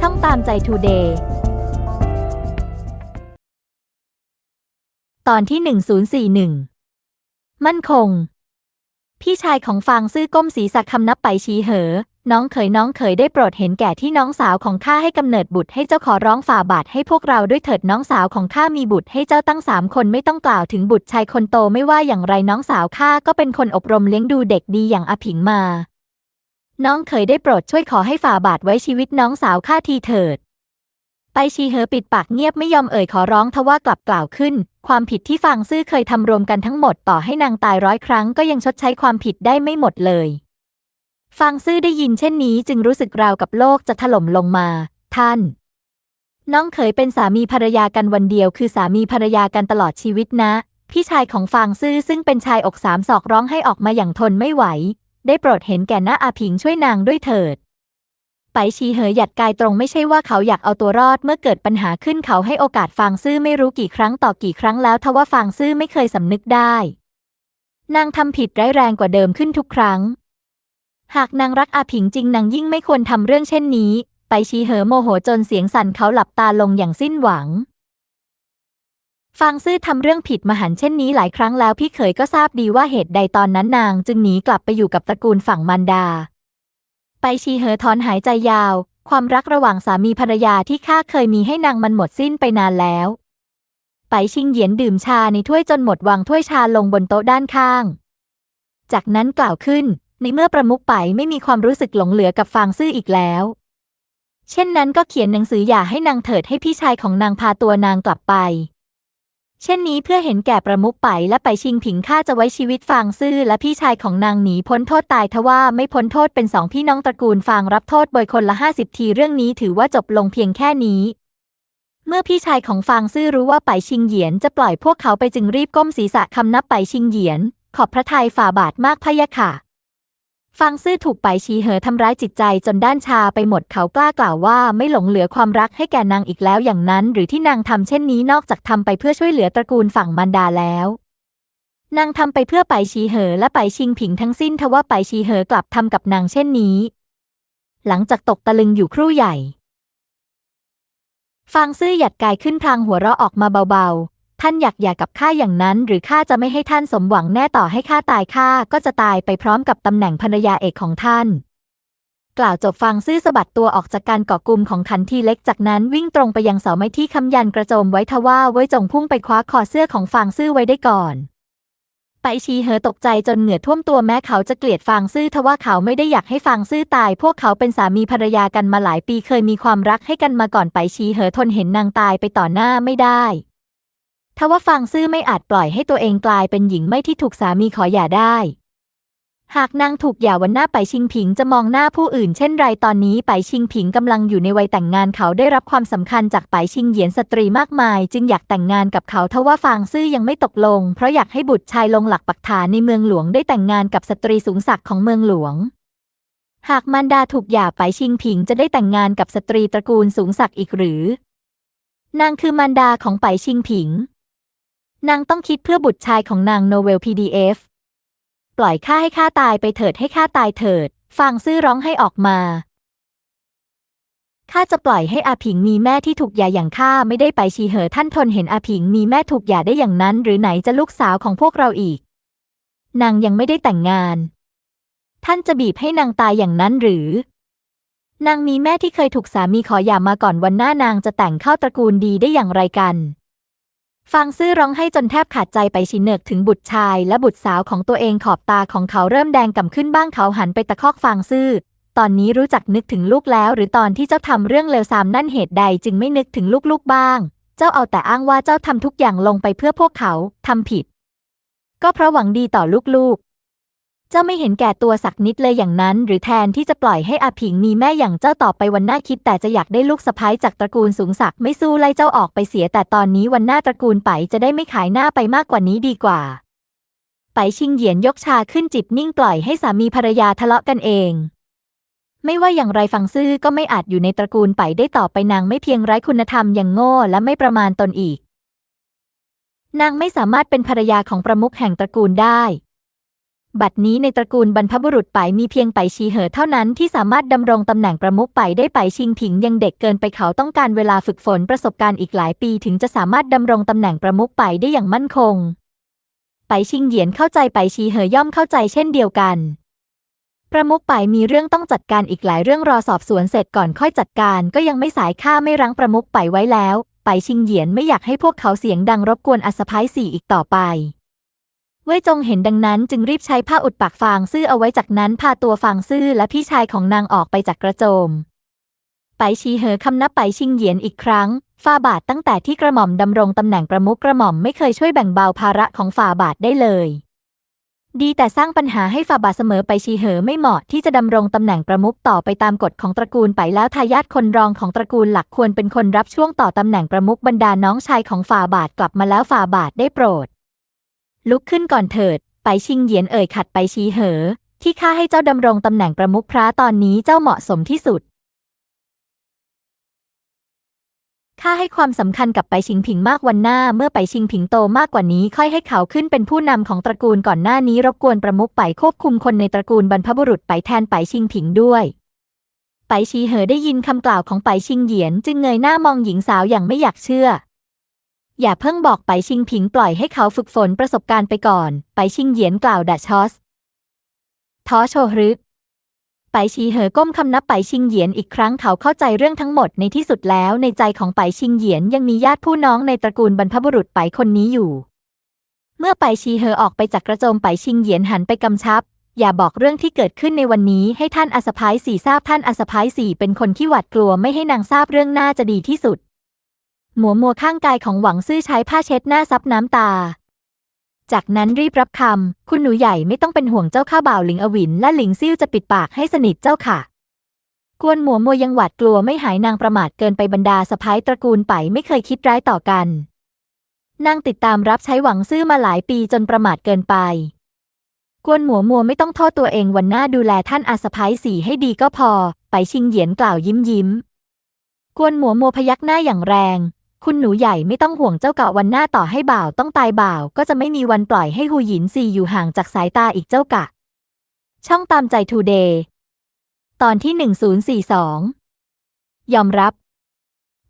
ช่องตามใจทูเดย์ตอนที่ 1041 มั่นคง พี่ชายของฟางซื่อก้มศีรษะคำนับไปชี้เหอ น้องเขยน้องเขยได้โปรดเห็นแก่ที่น้องสาวของข้าให้กำเนิดบุตรให้เจ้าขอร้องฝ่าบาทให้พวกเราด้วยเถิดน้องสาวของข้ามีบุตรให้เจ้าตั้งสามคนไม่ต้องกล่าวถึงบุตรชายคนโตไม่ว่าอย่างไรน้องสาวข้าก็เป็นคนอบรมเลี้ยงดูเด็กดีอย่างอาผิงมา น้องเขยได้โปรดช่วยขอให้ฝ่าบาทไว้ชีวิตน้องสาวข้าทีเถิด ไปชีเหอปิดปากเงียบไม่ยอมเอ่ยขอร้องทว่ากลับกล่าวขึ้น ความผิดที่ฟางซื่อเคยทำรวมกันทั้งหมดต่อให้นางตายร้อยครั้งก็ยังชดใช้ความผิดได้ไม่หมดเลยฟางซื่อได้ยินเช่นนี้จึงรู้สึกราวกับโลกจะถล่มลงมา ท่าน น้องเขยเป็นสามีภรรยากันวันเดียว คือสามีภรรยากันตลอดชีวิตนะ พี่ชายของฟางซื่อซึ่งเป็นชายอกสามศอกร้องให้ออกมาอย่างทนไม่ไหว ได้โปรดเห็นแก่หน้าอาผิงช่วยนางด้วยเถิด ไปชีเหอหยัดกายตรงไม่ใช่ว่าเขาอยากเอาตัวรอดเมื่อเกิดปัญหาขึ้นเขาให้โอกาสฟางซื่อไม่รู้กี่ครั้งต่อกี่ครั้งแล้วทว่าฟางซื่อไม่เคยสำนึกได้ นางทำผิดร้ายแรงกว่าเดิมขึ้นทุกครั้ง หากนางรักอาผิงจริงนางยิ่งไม่ควรทำเรื่องเช่นนี้ ไปชีเหอโมโหจนเสียงสั่นเขาหลับตาลงอย่างสิ้นหวัง ฟางซื่อทำเรื่องผิดมหันเช่นนี้หลายครั้งแล้วพี่เขยก็ทราบดีว่าเหตุใดตอนนั้นนางจึงหนีกลับไปอยู่กับตระกูลฝั่งมารดา ไปชีเหอถอนหายใจยาว ความรักระหว่างสามีภรรยาที่ข้าเคยมีให้นางมันหมดสิ้นไปนานแล้ว ไปชิงเหยียนดื่มชาในถ้วยจนหมดวางถ้วยชาลงบนโต๊ะด้านข้าง จากนั้นกล่าวขึ้นในเมื่อประมุขไปไม่มีความรู้สึกหลงเหลือกับฟางซื่ออีกแล้ว เช่นนั้นก็เขียนหนังสือหย่าให้นางเถิดให้พี่ชายของนางพาตัวนางกลับไป เช่นนี้เพื่อเห็นแก่ประมุขไปและไปชิงผิงข้าจะไว้ชีวิตฟางซื่อและพี่ชายของนางหนีพ้นโทษตายทว่าไม่พ้นโทษเป็นสองพี่น้องตระกูลฟางรับโทษโดยคนละห้าสิบทีเรื่องนี้ถือว่าจบลงเพียงแค่นี้ เมื่อพี่ชายของฟางซื่อรู้ว่าไปชิงเหยียนจะปล่อยพวกเขาไปจึงรีบก้มศีรษะคำนับไปชิงเหยียน ขอบพระทัยฝ่าบาทมากพะยะค่ะ ฟางซื่อถูกไปชีเหอทำร้ายจิตใจจนด้านชาไปหมดเขากล้ากล่าวว่าไม่หลงเหลือความรักให้แก่นางอีกแล้วอย่างนั้น หรือที่นางทำเช่นนี้นอกจากทำไปเพื่อช่วยเหลือตระกูลฝั่งมารดาแล้วนางทำไปเพื่อไปชีเหอและไปชิงผิงทั้งสิ้นทว่าไปชีเหอกลับทำกับนางเช่นนี้ หลังจากตกตะลึงอยู่ครู่ใหญ่ ฟางซื่อหยัดกายขึ้นพลางหัวเราะออกมาเบาๆ ท่านอยากหย่ากับข้าอย่างนั้น หรือข้าจะไม่ให้ท่านสมหวังแน่ต่อให้ข้าตายข้าก็จะตายไปพร้อมกับตำแหน่งภรรยาเอกของท่าน กล่าวจบฟางซื่อสะบัดตัวออกจากการเกาะกลุ่มของขันทีเล็กจากนั้นวิ่งตรงไปยังเสาไม้ที่คำยันกระโจมไว้ทว่าไว้จงพุ่งไปคว้าคอเสื้อของฟางซื่อไว้ได้ก่อนไปชีเหอตกใจจนเหงื่อท่วมตัวแม้เขาจะเกลียดฟางซื่อทว่าเขาไม่ได้อยากให้ฟางซื่อตาย พวกเขาเป็นสามีภรรยากันมาหลายปีเคยมีความรักให้กันมาก่อนไปชีเหอทนเห็นนางตายไปต่อหน้าไม่ได้ ทว่าฟางซื่อไม่อาจปล่อยให้ตัวเองกลายเป็นหญิงไม่ที่ถูกสามีขอหย่าได้ หากนางถูกหย่าวันหน้าไปชิงผิงจะมองหน้าผู้อื่นเช่นไรตอนนี้ไปชิงผิงกำลังอยู่ในวัยแต่งงานเขาได้รับความสำคัญจากไปชิงเหยียนสตรีมากมาย จึงอยากแต่งงานกับเขาทว่าฟางซื่อยังไม่ตกลง เพราะอยากให้บุตรชายลงหลักปักฐานในเมืองหลวงได้แต่งงานกับสตรีสูงศักดิ์ของเมืองหลวงหากมารดาถูกหย่าไปชิงผิงจะได้แต่งงานกับสตรีตระกูลสูงศักดิ์อีกหรือ นางคือมารดาของไปชิงผิง นางต้องคิดเพื่อบุตรชายของนางโนเวล PDF ปล่อยข้าให้ข้าตายไปเถิดให้ข้าตายเถิดฟางซื่อร้องให้ออกมาข้าจะปล่อยให้อาผิงมีแม่ที่ถูกหย่าอย่างข้าไม่ได้ไปชีเหอท่านทนเห็นอาผิงมีแม่ถูกหย่าได้อย่างนั้น หรือไหนจะลูกสาวของพวกเราอีก นางยังไม่ได้แต่งงาน ท่านจะบีบให้นางตายอย่างนั้นหรือ นางมีแม่ที่เคยถูกสามีขอหย่ามาก่อนวันหน้านางจะแต่งเข้าตระกูลดีได้อย่างไรกัน ฟางซื่อร้องให้จนแทบขาดใจไปชินเนกถึงบุตรชายและบุตรสาวของตัวเองขอบตาของเขาเริ่มแดงก่ำขึ้นบ้างเขาหันไปตะคอกฟางซื่อ ตอนนี้รู้จักนึกถึงลูกแล้ว หรือตอนที่เจ้าทำเรื่องเลวทรามนั่นเหตุใดจึงไม่นึกถึงลูกๆบ้าง เจ้าเอาแต่อ้างว่าเจ้าทำทุกอย่างลงไปเพื่อพวกเขาทำผิด ก็เพราะหวังดีต่อลูกๆ เจ้าไม่เห็นแก่ตัวสักนิดเลยอย่างนั้น หรือแทนที่จะปล่อยให้อาผิงมีแม่อย่างเจ้าต่อไปวันหน้าคิด แต่จะอยากได้ลูกสะพ้ายจากตระกูลสูงศักดิ์ไม่สู้ไล่เจ้าออกไปเสีย แต่ตอนนี้วันหน้าตระกูลไปจะได้ไม่ขายหน้าไปมากกว่านี้ดีกว่า ไปชิงเหยียนยกชาขึ้นจิบนิ่งปล่อยให้สามีภรรยาทะเลาะกันเองไม่ว่าอย่างไรฟังซื่อก็ไม่อาจอยู่ในตระกูลไปได้ต่อไปนางไม่เพียงไร้คุณธรรมอย่างโง่และไม่ประมาณตนอีก นางไม่สามารถเป็นภรรยาของประมุขแห่งตระกูลได้ บัดนี้ในตระกูลบรรพบุรุษไปมีเพียงไปชีเหอเท่านั้นที่สามารถดำรงตำแหน่งประมุขไปได้ไปชิงผิงยังเด็กเกินไปเขาต้องการเวลาฝึกฝนประสบการณ์อีกหลายปีถึงจะสามารถดำรงตำแหน่งประมุขไปได้อย่างมั่นคง ไปชิงเหยียนเข้าใจไปชีเหอย่อมเข้าใจเช่นเดียวกัน ประมุขไปมีเรื่องต้องจัดการอีกหลายเรื่องรอสอบสวนเสร็จก่อนค่อยจัดการก็ยังไม่สายค่าไม่รั้งประมุขไปไว้แล้ว ไปชิงเหยียนไม่อยากให้พวกเขาเสียงดังรบกวนอัศพายสี่อีกต่อไป ว่ยจงเห็นดังนั้นจึงรีบใช้ผ้าอุดปากฟางซื่อเอาไว้จากนั้นพาตัวฟางซื่อและพี่ชายของนางออกไปจากกระโจม ไปชีเหอคำนับไปชิงเหยียนอีกครั้งฝ่าบาทตั้งแต่ที่กระหม่อมดำรงตำแหน่งประมุขกระหม่อมไม่เคยช่วยแบ่งเบาภาระของฝ่าบาทได้เลย ดีแต่สร้างปัญหาให้ฝ่าบาทเสมอไปชีเหอไม่เหมาะที่จะดำรงตำแหน่งประมุขต่อไปตามกฎของตระกูลไปแล้วทายาทคนรองของตระกูลหลักควรเป็นคนรับช่วงต่อตำแหน่งประมุขบรรดาน้องชายของฝ่าบาทกลับมาแล้วฝ่าบาทได้โปรด ลุกขึ้นก่อนเถิด ไปชิงเหยียนเอ่ยขัดไปชี้เหอ ที่ข้าให้เจ้าดำรงตำแหน่งประมุขพระตอนนี้เจ้าเหมาะสมที่สุด ข้าให้ความสำคัญกับไปชิงผิงมากวันหน้า เมื่อไปชิงผิงโตมากกว่านี้ ค่อยให้เขาขึ้นเป็นผู้นำของตระกูลก่อนหน้านี้รบกวนประมุขไปควบคุมคนในตระกูลบรรพบุรุษไปแทนไปชิงผิงด้วยไปชีเหอได้ยินคำกล่าวของไปชิงเหยียน จึงเงยหน้ามองหญิงสาวอย่างไม่อยากเชื่อ อย่าเพิ่งบอกไปชิงผิงปล่อยให้เขาฝึกฝนประสบการณ์ไปก่อน ไปชิงเหยียนกล่าวดัชชอสท้อโชฮรึกไปชีเหอก้มคำนับไปชิงเหยียนอีกครั้งเขาเข้าใจเรื่องทั้งหมดในที่สุดแล้วในใจของไปชิงเหยียนยังมีญาติผู้น้องในตระกูลบรรพบุรุษไปคนนี้อยู่ เมื่อไปชีเหอออกไปจากกระโจมไปชิงเหยียนหันไปกำชับ อย่าบอกเรื่องที่เกิดขึ้นในวันนี้ให้ท่านอาสพายสี่ทราบท่านอาสพายสี่เป็นคนที่หวาดกลัวไม่ให้นางทราบเรื่องน่าจะดีที่สุด หมัวมัวข้างกายของหวังซื่อใช้ผ้าเช็ดหน้าซับน้ำตา จากนั้นรีบรับคำ คุณหนูใหญ่ไม่ต้องเป็นห่วงเจ้าข้าบ่าวหลิงอวิน และหลิงซิ่วจะปิดปากให้สนิทเจ้าค่ะ กวนหมัวมัวยังหวาดกลัวไม่หายนางประมาทเกินไปบรรดาสะพ้ายตระกูลไปไม่เคยคิดร้ายต่อกัน นางติดตามรับใช้หวังซื่อมาหลายปีจนประมาทเกินไป กวนหมัวมัวไม่ต้องโทษตัวเองวันหน้าดูแลท่านอาสะพ้ายสีให้ดีก็พอ ไปชิงเหยียนกล่าวยิ้มยิ้มกวนหมัวมัวพยักหน้าอย่างแรง คุณหนูใหญ่ไม่ต้องห่วงเจ้าเกะวันหน้าต่อให้บ่าวต้องตายบ่าว ก็จะไม่มีวันปล่อยให้หูหยินซีอยู่ห่างจากสายตาอีกเจ้ากะ ช่องตามใจทูเดย์ตอนที่ 1042 ยอมรับ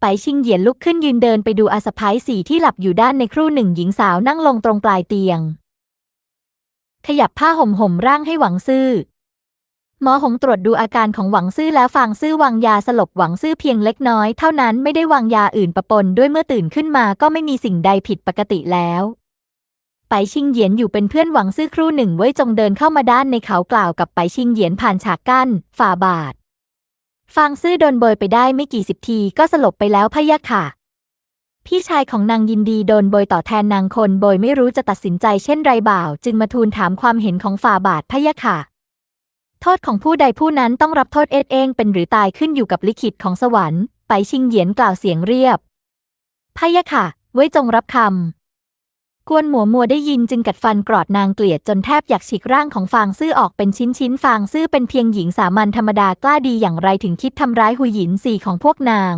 ไปชิงเหยียนลุกขึ้นยืนเดินไปดูอาสะพ้ายสีที่หลับอยู่ด้านในครู่หนึ่งหญิงสาวนั่งลงตรงปลายเตียง ขยับผ้าห่มห่มร่างให้หวังซื่อ หมอหงตรวจดูอาการของหวังซื่อแล้วฟางซื่อวางยาสลบหวังซื่อเพียงเล็กน้อยเท่านั้นไม่ได้วางยาอื่นประปนด้วยเมื่อตื่นขึ้นมาก็ไม่มีสิ่งใดผิดปกติแล้วไปชิงเหยียนอยู่เป็นเพื่อนหวังซื่อครู่หนึ่งไว้จงเดินเข้ามาด้านในเขากล่าวกับไปชิงเหยียนผ่านฉากกั้นฝ่าบาทฟางซื่อโดนเบยไปได้ไม่กี่สิบทีก็สลบไปแล้วพะยะค่ะ พี่ชายของนางยินดีโดนโบยต่อแทนนางคนโบยไม่รู้จะตัดสินใจเช่นไรบ่าว จึงมาทูลถามความเห็นของฝ่าบาทพะยะค่ะ โทษของผู้ใดผู้นั้นต้องรับโทษเอ็ดเองเป็นหรือตายขึ้นอยู่กับลิขิตของสวรรค์ไปชิงเหยียนกล่าวเสียงเรียบพะยะค่ะ ไว้จงรับคำกวนหมัวมัวได้ยินจึงกัดฟันกรอดนางเกลียดจนแทบอยากฉีกร่างของฟางซื่อออกเป็นชิ้นชิ้นฟางซื่อเป็นเพียงหญิงสามัญธรรมดากล้าดีอย่างไรถึงคิดทำร้ายหุยหยินสี่ของพวกนาง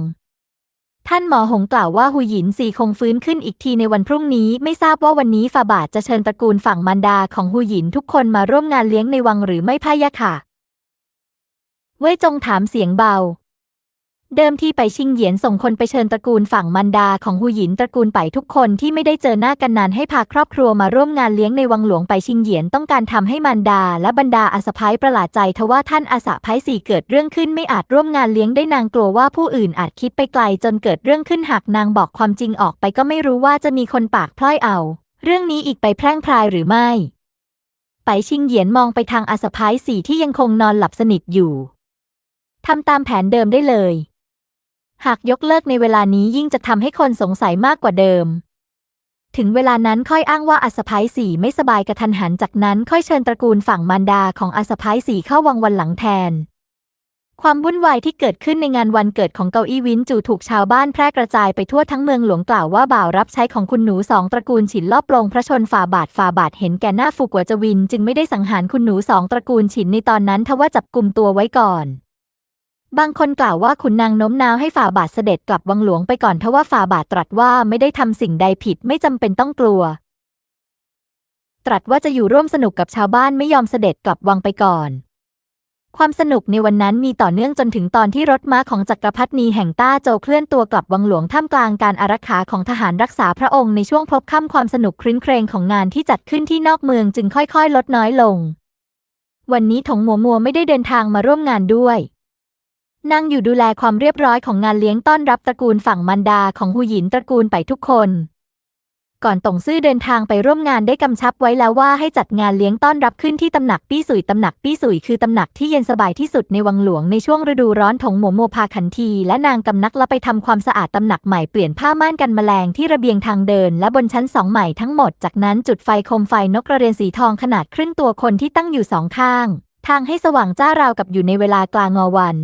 ท่านหมอหงกล่าวว่าหุยหยินสีคงฟื้นขึ้นอีกทีในวันพรุ่งนี้ ไม่ทราบว่าวันนี้ฝาบาทจะเชิญตระกูลฝั่งมารดาของหุยหยินทุกคนมาร่วมงานเลี้ยงในวังหรือไม่พะยะค่ะ เว่ยจงถามเสียงเบา เดิมที่ไปชิงเหยียนส่งคนไปเชิญตระกูลฝั่งมันดาของหูหยินตระกูลไปทุกคนที่ไม่ได้เจอหน้ากันนานให้พาครอบครัวมาร่วมงานเลี้ยงในวังหลวงไปชิงเหยียนต้องการทำให้มันดา และบรรดาอาสะพ้ายประหลาดใจทว่าท่านอาสะพ้ายสี่เกิดเรื่องขึ้นไม่อาจร่วมงานเลี้ยงได้นางกลัวว่าผู้อื่นอาจคิดไปไกลจนเกิดเรื่องขึ้นหากนางบอกความจริงออกไปก็ไม่รู้ว่าจะมีคนปากพล่อยเอา เรื่องนี้อีกไปแพร่งพรายหรือไม่ ไปชิงเหยียนมองไปทางอาสะพ้ายสี่ที่ยังคงนอนหลับสนิทอยู่ทำตามแผนเดิมได้เลย หากยกเลิกในเวลานี้ยิ่งจะทำให้คนสงสัยมากกว่าเดิม ถึงเวลานั้นค่อยอ้างว่าอาสะพ้ายสีไม่สบายกระทันหันจากนั้นค่อยเชิญตระกูลฝั่งมารดาของอาสะพ้ายสีเข้าวังวันหลังแทน ความวุ่นวายที่เกิดขึ้นในงานวันเกิดของเกาอี้วินจูถูกชาวบ้านแพร่กระจายไปทั่วทั้งเมืองหลวงกล่าวว่าบ่าวรับใช้ของคุณหนูสองตระกูลฉินลอบปลงพระชนฝ่าบาทฝ่าบาทเห็นแก่หน้าฟูกัวจวิน จึงไม่ได้สังหารคุณหนูสองตระกูลฉินในตอนนั้นทว่าจับกลุ่มตัวไว้ก่อน บางคนกล่าวว่าขุนนางโน้มน้าวให้ฝ่าบาทเสด็จกลับวังหลวงไปก่อนทว่าฝ่าบาทตรัสว่าไม่ได้ทำสิ่งใดผิดไม่จำเป็นต้องกลัว ตรัสว่าจะอยู่ร่วมสนุกกับชาวบ้านไม่ยอมเสด็จกลับวังไปก่อน ความสนุกในวันนั้นมีต่อเนื่องจนถึงตอนที่รถม้าของจักรพรรดินีแห่งต้าโจเคลื่อนตัวกลับวังหลวงท่ามกลางการอารักขาของทหารรักษาพระองค์ในช่วงพบค่ำความสนุกครื้นเครงของงานที่จัดขึ้นที่นอกเมืองจึงค่อยๆ ลดน้อยลง วันนี้ถงมัวมัวไม่ได้เดินทางมาร่วมงานด้วย นางอยู่ดูแลความเรียบร้อยของงานเลี้ยงต้อนรับตระกูลฝั่งมันดาของหูหยินตระกูลไปทุกคน ก่อนตงซื่อเดินทางไปร่วมงานได้กำชับไว้แล้วว่าให้จัดงานเลี้ยงต้อนรับขึ้นที่ตำหนักปี้สุยตำหนักปี้สุยคือตำหนักที่เย็นสบายที่สุดในวังหลวงในช่วงฤดูร้อนถงหมัวมัวพาขันทีและนางกำนักละไปทำความสะอาดตำหนักใหม่เปลี่ยนผ้าม่านกันแมลงที่ระเบียงทางเดิน และบนชั้นสองใหม่ทั้งหมดจากนั้นจุดไฟโคมไฟนกกระเรียนสีทองขนาดครึ่งตัวคนที่ตั้งอยู่สองข้าง ทางให้สว่างจ้าราวกับอยู่ในเวลากลางงอวัน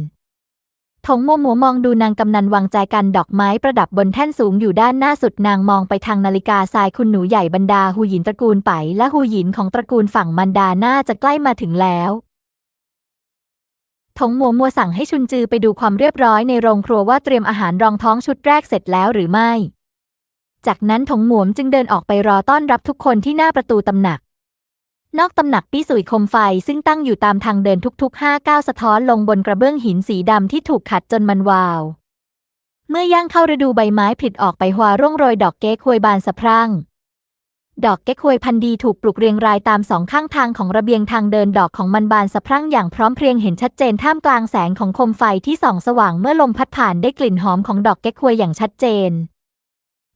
ถงมัวมัวมองดูนางกำนันวางใจกันดอกไม้ประดับบนแท่นสูงอยู่ด้านหน้าสุดนางมองไปทางนาฬิกาทรายคุณหนูใหญ่บรรดาหูหยินตระกูลไป และหูหยินของตระกูลฝั่งมันดาน่าจะใกล้มาถึงแล้วถงมัวมัวสั่งให้ชุนจือไปดูความเรียบร้อยในโรงครัวว่าเตรียมอาหารรองท้องชุดแรกเสร็จแล้วหรือไม่ จากนั้นถงหมวมจึงเดินออกไปรอต้อนรับทุกคนที่หน้าประตูตำหนัก นอกตำหนักปี้สุยคมไฟซึ่งตั้งอยู่ตามทางเดินทุกๆห้าก้าวสะท้อนลงบนกระเบื้องหินสีดำที่ถูกขัดจนมันวาว เมื่อย่างเข้าฤดูใบไม้ผลิออกไปหัวร่วงโรยดอกเก๊กฮวยบานสะพรั่ง ดอกเก๊กฮวยพันธุ์ดีถูกปลูกเรียงรายตามสองข้างทางของระเบียงทางเดินดอกของมันบานสะพรั่งอย่างพร้อมเพรียงเห็นชัดเจนท่ามกลางแสงของคมไฟที่ส่องสว่างเมื่อลมพัดผ่านได้กลิ่นหอมของดอกเก๊กฮวยอย่างชัดเจน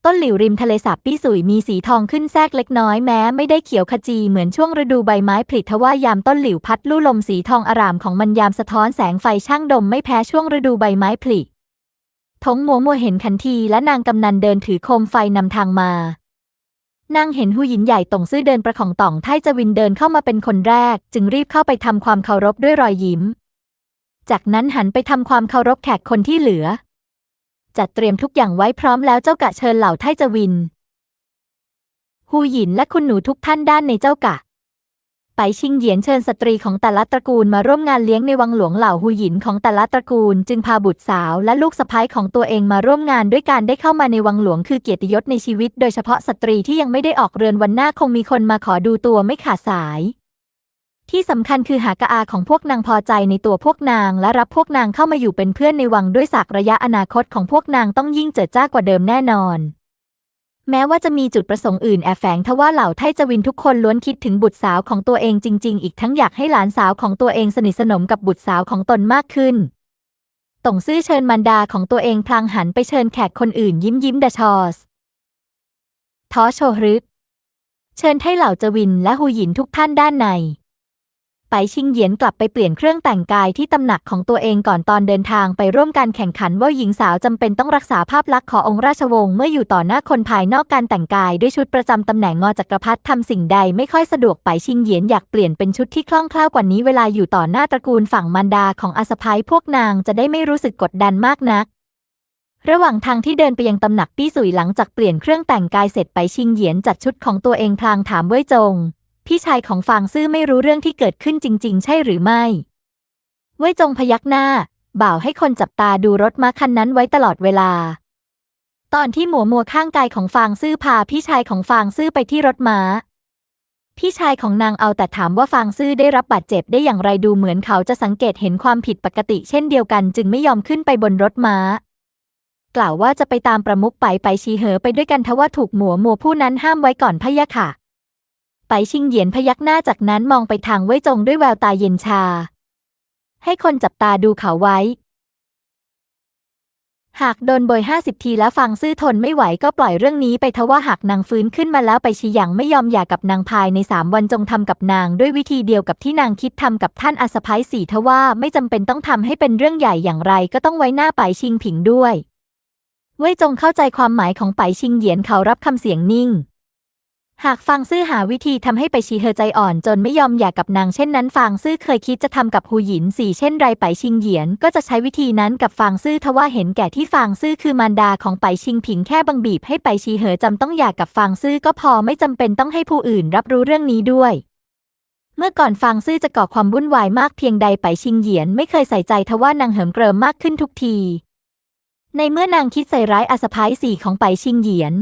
ต้นหลิวริมทะเลสาบปี้สุยมีสีทองขึ้นแทรกเล็กน้อยแม้ไม่ได้เขียวขจีเหมือนช่วงฤดูใบไม้ผลิทว่ายามต้นหลิวพัดลู่ลมสีทองอารามของมันยามสะท้อนแสงไฟช่างดมไม่แพ้ช่วงฤดูใบไม้ผลิทงมัวมัวเห็นขันทีและนางกำนันเดินถือโคมไฟนำทางมานางเห็นหูหยินใหญ่ตงซื่อเดินประของต่องไทจวินเดินเข้ามาเป็นคนแรก จึงรีบเข้าไปทำความเคารพด้วยรอยยิ้ม จากนั้นหันไปทำความเคารพแขกคนที่เหลือ จัดเตรียมทุกอย่างไว้พร้อมแล้วเจ้ากะเชิญเหล่าไทจวินหูหยินและคุณหนูทุกท่านด้านในเจ้ากะ ไปชิงเหยียนเชิญสตรีของแต่ละตระกูลมาร่วมงานเลี้ยงในวังหลวงเหล่าหูหยินของแต่ละตระกูล จึงพาบุตรสาวและลูกสะใภ้ของตัวเองมาร่วมงานด้วยการได้เข้ามาในวังหลวงคือเกียรติยศในชีวิต โดยเฉพาะสตรีที่ยังไม่ได้ออกเรือนวันหน้าคงมีคนมาขอดูตัวไม่ขาดสาย ที่สำคัญคือหากอาของพวกนางพอใจในตัวพวกนาง และรับพวกนางเข้ามาอยู่เป็นเพื่อนในวังด้วยศักระยะอนาคตของพวกนางต้องยิ่งเจิดจ้ากว่าเดิมแน่นอน แม้ว่าจะมีจุดประสงค์อื่นแอบแฝงทว่าเหล่าไทจวินทุกคนล้วนคิดถึงบุตรสาวของตัวเองจริง ๆ อีกทั้งอยากให้หลานสาวของตัวเองสนิทสนมกับบุตรสาวของตนมากขึ้นต่งซื่อเชิญมันดาของตัวเองพลางหันไปเชิญแขกคนอื่นยิ้มยิ้มดาชอสท้อโชฮึก เชิญไทเหล่าจวินและหูหยินทุกท่านด้านใน ไปชิงเหยียนกลับไปเปลี่ยนเครื่องแต่งกายที่ตำหนักของตัวเองก่อนตอนเดินทางไปร่วมการแข่งขันว่าหญิงสาวจำเป็นต้องรักษาภาพลักษณ์ขององค์ราชวงศ์เมื่ออยู่ต่อหน้าคนภายนอกการแต่งกายด้วยชุดประจำตำแหน่งงอจักรพรรดิทำสิ่งใดไม่ค่อยสะดวกไปชิงเหยียนอยากเปลี่ยนเป็นชุดที่คล่องแคล่วกว่านี้เวลาอยู่ต่อหน้าตระกูลฝั่งมันดาของอาสะพ้ายพวกนางจะได้ไม่รู้สึกกดดันมากนักระหว่างทางที่เดินไปยังตำหนักปี้สุยหลังจากเปลี่ยนเครื่องแต่งกายเสร็จไปชิงเหยียนจัดชุดของตัวเองพลางถามเว่ยจง พี่ชายของฟางซื่อไม่รู้เรื่องที่เกิดขึ้นจริง ๆ ใช่หรือไม่เว่ยจงพยักหน้า บ่าวให้คนจับตาดูรถม้าคันนั้นไว้ตลอดเวลา ตอนที่หมัวมัวข้างกายของฟางซื่อพาพี่ชายของฟางซื่อไปที่รถม้า พี่ชายของนางเอาแต่ถามว่าฟางซื่อได้รับบาดเจ็บได้อย่างไรดูเหมือนเขาจะสังเกตเห็นความผิดปกติ เช่นเดียวกัน จึงไม่ยอมขึ้นไปบนรถม้า กล่าวว่าจะไปตามประมุขไปไปชีเหอไปด้วยกันทว่าถูกหมัวมัวผู้นั้นห้ามไว้ก่อนพะยะค่ะ ไปชิงเหยียนพยักหน้าจากนั้นมองไปทางเว่ยจงด้วยแววตาเย็นชา ให้คนจับตาดูเขาไว้ หากโดนโบยห้าสิบทีแล้วฟังซื่อทนไม่ไหวก็ปล่อยเรื่องนี้ไปทว่าหากนางฟื้นขึ้นมาแล้วไปชีหยังไม่ยอมหย่ากับนางภายในสามวันจงทำกับนางด้วยวิธีเดียวกับที่นางคิดทำกับท่านอาสะพ้ายสี่ทว่าไม่จำเป็นต้องทำให้เป็นเรื่องใหญ่อย่างไรก็ต้องไว้หน้าไปชิงผิงด้วยเว่ยจงเข้าใจความหมายของไปชิงเหยียนเขารับคำเสียงนิ่ง หากฟางซื่อหาวิธีทำให้ไปชีเฮอใจอ่อนจนไม่ยอมหย่ากับนางเช่นนั้นฟางซื่อเคยคิดจะทำกับหูหยินสี่เช่นไรไปชิงเหยียน ก็จะใช้วิธีนั้นกับฟางซื่อทว่าเห็นแก่ที่ฟางซื่อคือมารดาของไปชิงผิงแค่บังบีบให้ไปชีเหอจำต้องหย่ากับฟางซื่อก็พอไม่จำเป็นต้องให้ผู้อื่นรับรู้เรื่องนี้ด้วย เมื่อก่อนฟางซื่อจะก่อความวุ่นวายมากเพียงใดไปชิงเหยียน ไม่เคยใส่ใจทว่านางเหิมเกริมมากขึ้นทุกที ในเมื่อนางคิดใส่ร้ายอาสะพ้ายสี่ของไปชิงเหยียน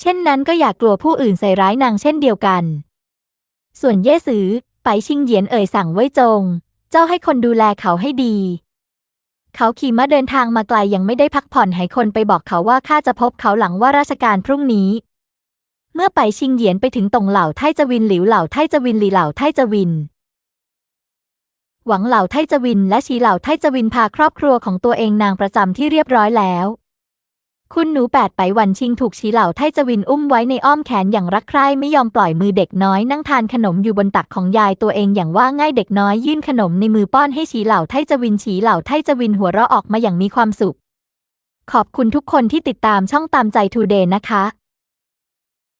เช่นนั้นก็อยากกลัวผู้อื่นใส่ร้ายนางเช่นเดียวกัน ส่วนเย่สือไปชิงเหยียนเอ่ยสั่งไว้จง เจ้าให้คนดูแลเขาให้ดี เขาขี่ม้าเดินทางมาไกลยังไม่ได้พักผ่อนให้คนไปบอกเขาว่าข้าจะพบเขาหลังว่าราชการพรุ่งนี้ เมื่อไปชิงเหยียนไปถึงตรงเหล่าไทจวินหลิวเหล่าไทจวินหลีเหล่าไทจวิน หวังเหล่าไทจวินและชีเหล่าไทจวินพาครอบครัวของตัวเองนางประจำที่เรียบร้อยแล้ว คุณหนูแปดไปวันชิงถูกชีเหล่าไทจวินอุ้มไว้ในอ้อมแขนอย่างรักใคร่ไม่ยอมปล่อยมือเด็กน้อยนั่งทานขนมอยู่บนตักของยายตัวเองอย่างว่าง่ายเด็กน้อยยื่นขนมในมือป้อนให้ชีเหล่าไทจวินชีเหล่าไทจวินหัวเราะออกมาอย่างมีความสุข ขอบคุณทุกคนที่ติดตามช่องตามใจทูเดย์นะคะ